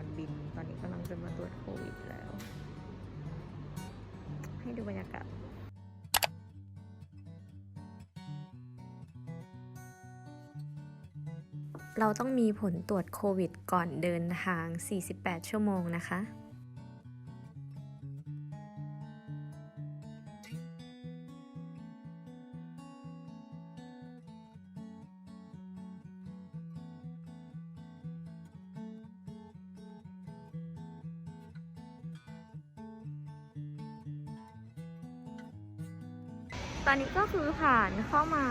ก่อนบิน ตอนนี้กำลังจะมาตรวจโควิดแล้ว ให้ดูบรรยากาศเราต้องมีผลตรวจโควิดก่อนเดินทาง 48 ชั่วโมงนะคะ ตอนนี้ก็คือผ่านเข้ามา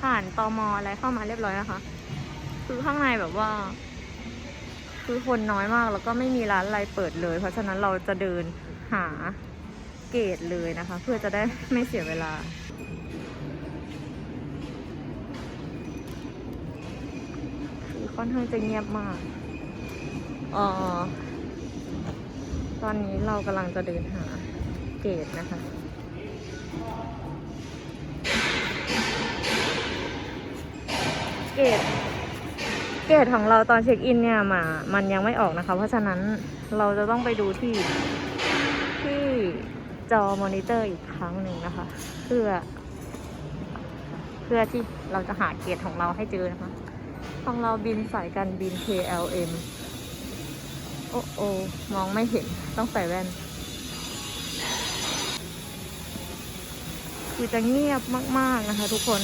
ผ่านตอมอะไรเข้ามาเรียบร้อยนะคะ คือข้างในแบบว่า คือคนน้อยมากแล้วก็ไม่มีร้านอะไรเปิดเลย เพราะฉะนั้นเราจะเดินหาเกตเลยนะคะ เพื่อจะได้ไม่เสียเวลาคือค่อนข้างจะเงียบมากเออตอนนี้เรากำลังจะเดินหาเกตนะคะ เกตเกตของเราตอนเช็คอินเนี่ยมา มันยังไม่ออกนะคะ เพราะฉะนั้นเราจะต้องไปดูที่ที่จอมอนิเตอร์อีกครั้งหนึ่งนะคะ เพื่อ เพื่อที่เราจะหาเกตของเราให้เจอนะคะ ของเราบินสายการบิน KLM โอ้โอมองไม่เห็นต้องใส่แว่น คือจะเงียบมาก ๆ นะคะทุกคน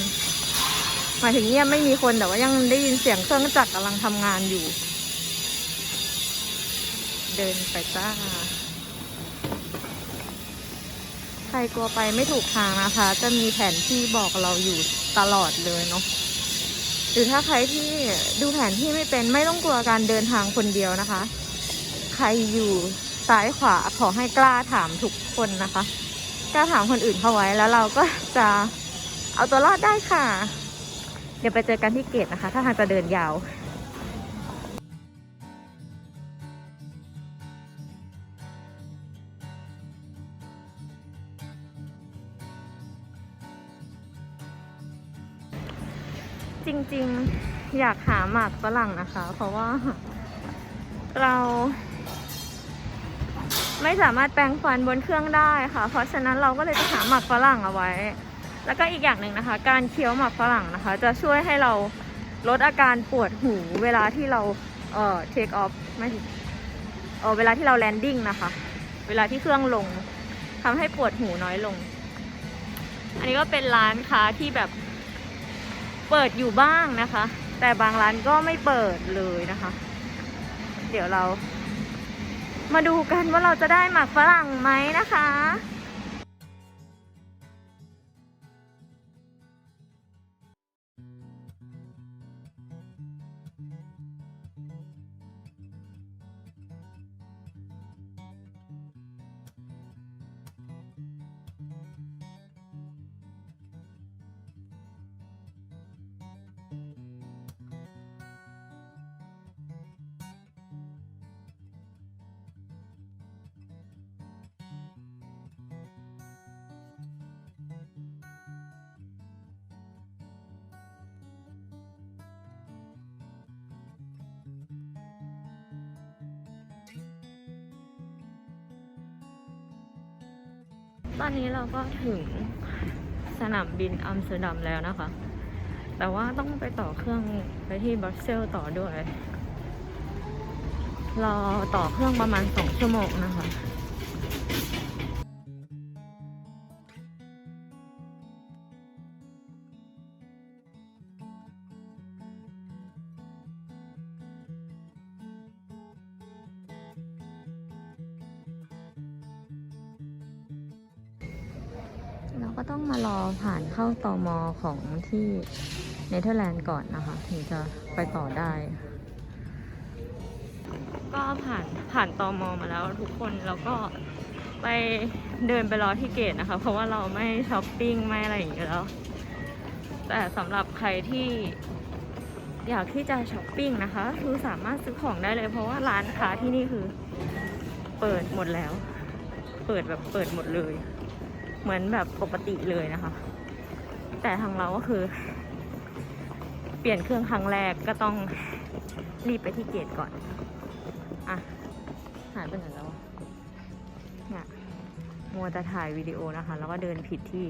หมายถึงเงียบไม่มีคนแต่ว่ายังได้ยินเสียงเครื่องจักรกำลังทำงานอยู่ เดินไปจ้า ใครกลัวไปไม่ถูกทางนะคะ จะมีแผนที่บอกเราอยู่ตลอดเลยเนาะหรือถ้าใครที่ดูแผนที่ไม่เป็นไม่ต้องกลัวการเดินทางคนเดียวนะคะ ใครอยู่ซ้ายขวาขอให้กล้าถามทุกคนนะคะ กล้าถามคนอื่นเข้าไว้แล้วเราก็จะเอาตัวรอดได้ค่ะ เดี๋ยวไปเจอกันที่เกตนะคะ ถ้าทางจะเดินยาวจริงๆอยากหาหมากฝรั่งนะคะ เพราะว่าเรา ไม่สามารถแปรงฟันบนเครื่องได้ค่ะ เพราะฉะนั้นเราก็เลยจะหาหมากฝรั่งเอาไว้ แล้วก็อีกอย่างหนึ่งนะคะ การเคี้ยวหมากฝรั่งนะคะ จะช่วยให้เราลดอาการปวดหูเวลาที่เราเอ่อ take off ไม่เออเวลาที่เรา landing นะคะ เวลาที่เครื่องลงทำให้ปวดหูน้อยลง อันนี้ก็เป็นร้านค้าที่แบบเปิดอยู่บ้างนะคะ แต่บางร้านก็ไม่เปิดเลยนะคะ เดี๋ยวเรา มาดูกันว่าเราจะได้หมากฝรั่งไหมนะคะ ตอนนี้เราก็ถึงสนามบินอัมสเตอร์ดัมแล้วนะคะ แต่ว่าต้องไปต่อเครื่องไปที่บรัสเซลต่อด้วย รอต่อเครื่องประมาณสองชั่วโมงนะคะ ก็ต้องมารอผ่านเข้าตอมอของที่เนเธอร์แลนด์ก่อนนะคะ ถึงจะไปต่อได้ ก็ผ่านผ่านตอมอมาแล้วทุกคนแล้วก็ไปเดินไปรอที่เกตนะคะ เพราะว่าเราไม่ช้อปปิ้งไม่อะไรอย่างเงี้ยแล้ว แต่สำหรับใครที่อยากที่จะช้อปปิ้งนะคะ คือสามารถซื้อของได้เลย เพราะว่าร้านค้าที่นี่คือ เปิดหมดแล้ว เปิดแบบเปิดหมดเลย เหมือนแบบปกติเลยนะคะ แต่ทางเราก็คือ เปลี่ยนเครื่องครั้งแรกก็ต้องรีบไปที่เกตก่อน อะ หายไปไหนแล้วเนี่ยมัวแต่ถ่ายวิดีโอนะคะ แล้วก็เดินผิดที่